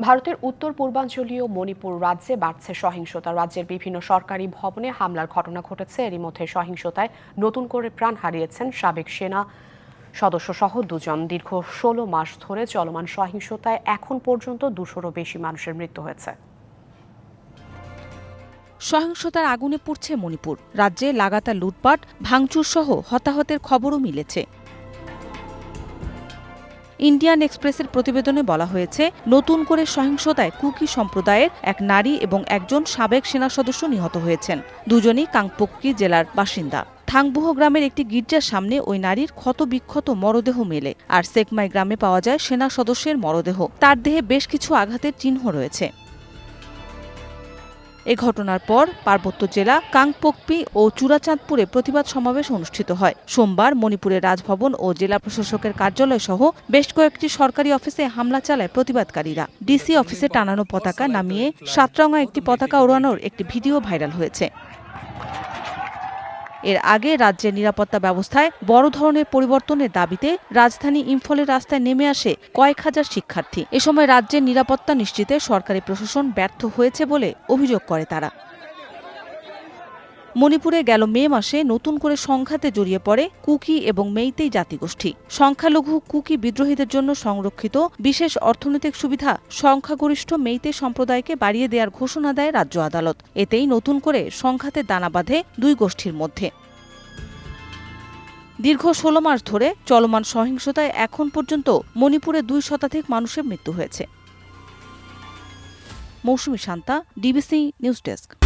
ভারতের উত্তর পূর্বাঞ্চলীয় মণিপুর রাজ্যে বাড়ছে সহিংসতা। রাজ্যের বিভিন্ন সরকারি ভবনে হামলার ঘটনা ঘটেছে। এরই মধ্যে সহিংসতায় নতুন করে প্রাণ হারিয়েছেন সাবেক সেনা সদস্য সহ দুজন। দীর্ঘ ষোলো মাস ধরে চলমান সহিংসতায় এখন পর্যন্ত দুশোরও বেশি মানুষের মৃত্যু হয়েছে। সহিংসতার আগুনে পুড়ছে মণিপুর। রাজ্যে লাগাতার লুটপাট, ভাঙচুর সহ হতাহতের খবরও মিলেছে। ইন্ডিয়ান এক্সপ্রেসের প্রতিবেদনে বলা হয়েছে, নতুন করে সহিংসতায় কুকি সম্প্রদায়ের এক নারী এবং একজন সাবেক সেনা সদস্য নিহত হয়েছেন। দুজনই কাংপোক্কি জেলার বাসিন্দা। থাংবুহ গ্রামের একটি গির্জার সামনে ওই নারীর ক্ষতবিক্ষত মরদেহ মেলে, আর সেকমাই গ্রামে পাওয়া যায় সেনা সদস্যের মরদেহ। তার দেহে বেশ কিছু আঘাতের চিহ্ন রয়েছে। এ ঘটনার পর পার্বত্য জেলা কাংপোকপি ও চূড়াচাঁদপুরে প্রতিবাদ সমাবেশ অনুষ্ঠিত হয়। সোমবার মণিপুরের রাজভবন ও জেলা প্রশাসকের কার্যালয় সহ বেশ কয়েকটি সরকারি অফিসে হামলা চালায় প্রতিবাদকারীরা। ডিসি অফিসে টানানো পতাকা নামিয়ে সাতরঙা একটি পতাকা ওড়ানোর একটি ভিডিও ভাইরাল হয়েছে। এর আগে রাজ্যের নিরাপত্তা ব্যবস্থায় বড় ধরনের পরিবর্তনের দাবিতে রাজধানী ইম্ফলের রাস্তায় নেমে আসে কয়েক হাজার শিক্ষার্থী। এ সময় রাজ্যের নিরাপত্তা নিশ্চিতে সরকারি প্রশাসন ব্যর্থ হয়েছে বলে অভিযোগ করে তারা। মণিপুরে গেল মে মাসে নতুন করে সংঘাতে জড়িয়ে পড়ে কুকি এবং মেইতেই জাতিগোষ্ঠী। সংখ্যালঘু কুকি বিদ্রোহীদের জন্য সংরক্ষিত বিশেষ অর্থনৈতিক সুবিধা সংখ্যাগরিষ্ঠ মেইতে সম্প্রদায়কে বাড়িয়ে দেওয়ার ঘোষণা দেয় রাজ্য আদালত। এতেই নতুন করে সংঘাতে দানা বাঁধে দুই গোষ্ঠীর মধ্যে। দীর্ঘ ষোলো মাস ধরে চলমান সহিংসতায় এখন পর্যন্ত মণিপুরে দুই শতাধিক মানুষের মৃত্যু হয়েছে। Mousumi Shanta, DBC news desk.